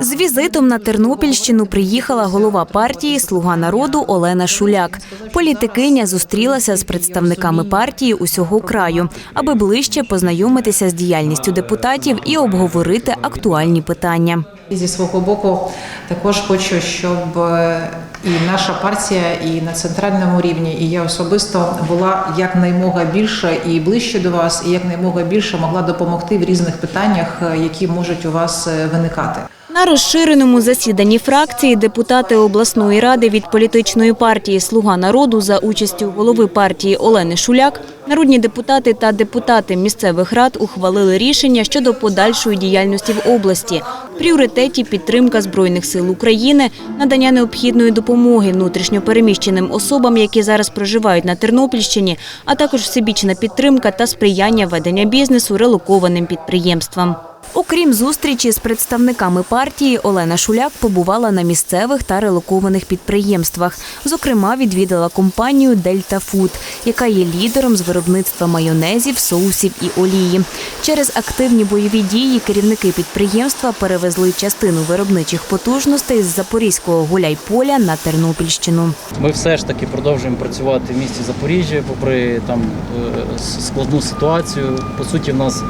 З візитом на Тернопільщину приїхала голова партії Слуга народу Олена Шуляк. Політикиня зустрілася з представниками партії усього краю, аби ближче познайомитися з діяльністю депутатів і обговорити актуальні питання. І зі свого боку також хочу, щоб е, і наша партія, і на центральному рівні, і я особисто була якнаймога більше і ближче до вас, і якнаймога більше могла допомогти в різних питаннях, е, які можуть у вас е, виникати. На розширеному засіданні фракції депутати обласної ради від політичної партії Слуга народу за участю голови партії Олени Шуляк, народні депутати та депутати місцевих рад ухвалили рішення щодо подальшої діяльності в області. Пріоритеті підтримка збройних сил України, надання необхідної допомоги внутрішньопереміщеним особам, які зараз проживають на Тернопільщині, а також всебічна підтримка та сприяння ведення бізнесу релокованим підприємствам. Окрім зустрічі з представниками партії, Олена Шуляк побувала на місцевих та релокованих підприємствах. Зокрема, відвідала компанію Дельта Фуд, яка є лідером з виробництва майонезів, соусів і олії. Через активні бойові дії керівники підприємства перевезли частину виробничих потужностей з запорізького гуляйполя на Тернопільщину. Ми все ж таки продовжуємо працювати в місті Запоріжжя, попри там е, складну ситуацію. По суті, в нас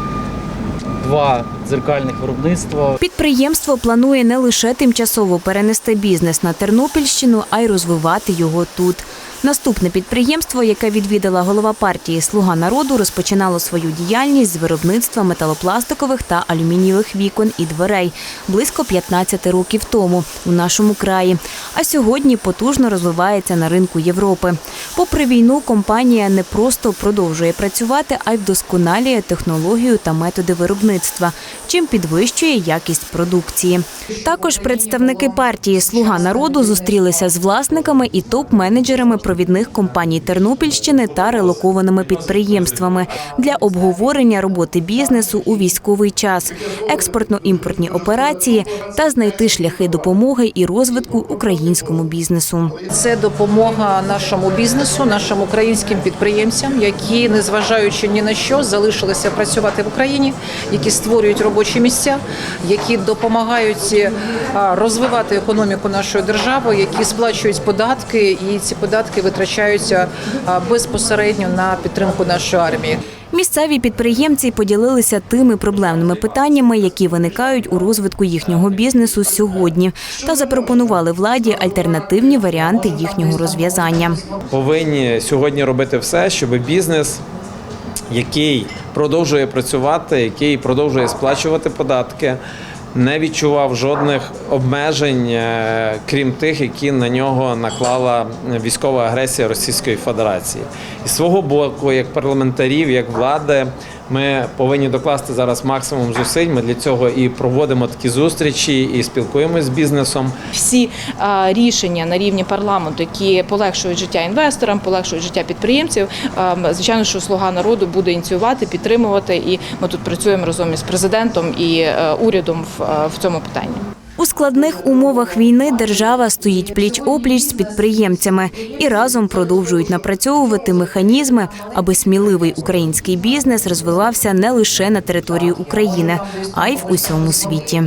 два дзеркальних виробництва. Підприємство планує не лише тимчасово перенести бізнес на Тернопільщину, а й розвивати його тут. Наступне підприємство, яке відвідала голова партії Слуга народу, розпочинало свою діяльність з виробництва металопластикових та алюмінієвих вікон і дверей близько 15 років тому у нашому краї. А сьогодні потужно розвивається на ринку Європи. Попри війну, компанія не просто продовжує працювати, а й вдосконалює технологію та методи виробництва, чим підвищує якість продукції. Також представники партії Слуга народу зустрілися з власниками і топ-менеджерами провідних компаній Тернопільщини та релокованими підприємствами для обговорення роботи бізнесу у військовий час, експортно-імпортні операції та знайти шляхи допомоги і розвитку українському бізнесу. Це допомога нашому бізнесу, нашим українським підприємцям, які, незважаючи ні на що, залишилися працювати в Україні, які створюють робочі місця, які допомагають е, розвивати економіку нашої держави, які сплачують податки, і ці податки витрачаються безпосередньо на підтримку нашої армії. Місцеві підприємці поділилися тими проблемними питаннями, які виникають у розвитку їхнього бізнесу сьогодні, та запропонували владі альтернативні варіанти їхнього розв'язання. повинні сьогодні робити все, щоб бізнес, який продовжує працювати, який продовжує сплачувати податки, не відчував жодних обмежень, е, крім тих, які на нього наклала військова агресія Російської Федерації. І свого боку, як парламентарів, як влади, ми повинні докласти зараз максимум зусиль. Ми для цього і проводимо такі зустрічі, і спілкуємося з бізнесом. всі рішення на рівні парламенту, які полегшують життя інвесторам, полегшують життя підприємців. Звичайно, що слуга народу буде ініціювати, підтримувати, і ми тут працюємо разом із президентом і е, урядом е, в цьому питанні. Складних умовах війни держава стоїть пліч-опліч з підприємцями і разом продовжують напрацьовувати механізми, аби сміливий український бізнес розвивався не лише на території України, а й в усьому світі.